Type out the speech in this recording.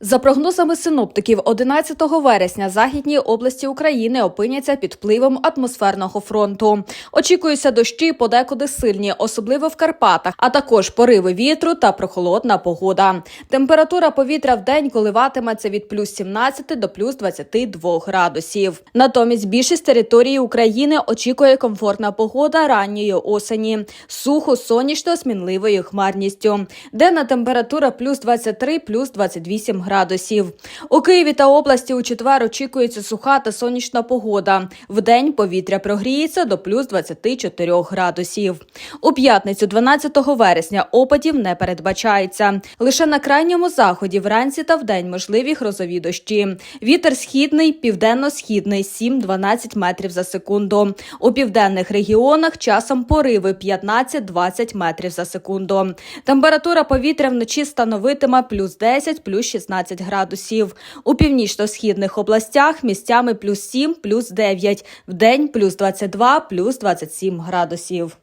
За прогнозами синоптиків, 11 вересня західні області України опиняться під впливом атмосферного фронту. Очікуються дощі подекуди сильні, особливо в Карпатах, а також пориви вітру та прохолодна погода. Температура повітря в день коливатиметься від плюс 17 до плюс 22 градусів. Натомість більшість території України очікує комфортна погода ранньої осені, сухо сонячно з мінливою хмарністю. Денна температура плюс 23, плюс 28 градусів. У Києві та області у четвер очікується суха та сонячна погода. Вдень повітря прогріється до плюс 24 градусів. У п'ятницю, 12 вересня, опадів не передбачається. Лише на крайньому заході вранці та вдень можливі грозові дощі. Вітер східний, південно-східний 7-12 метрів за секунду. У південних регіонах часом пориви 15-20 метрів за секунду. Температура повітря вночі становитиме плюс 10, плюс 16 градусів. У північно-східних областях місцями плюс 7, плюс 9. день плюс 22, плюс 27 градусів.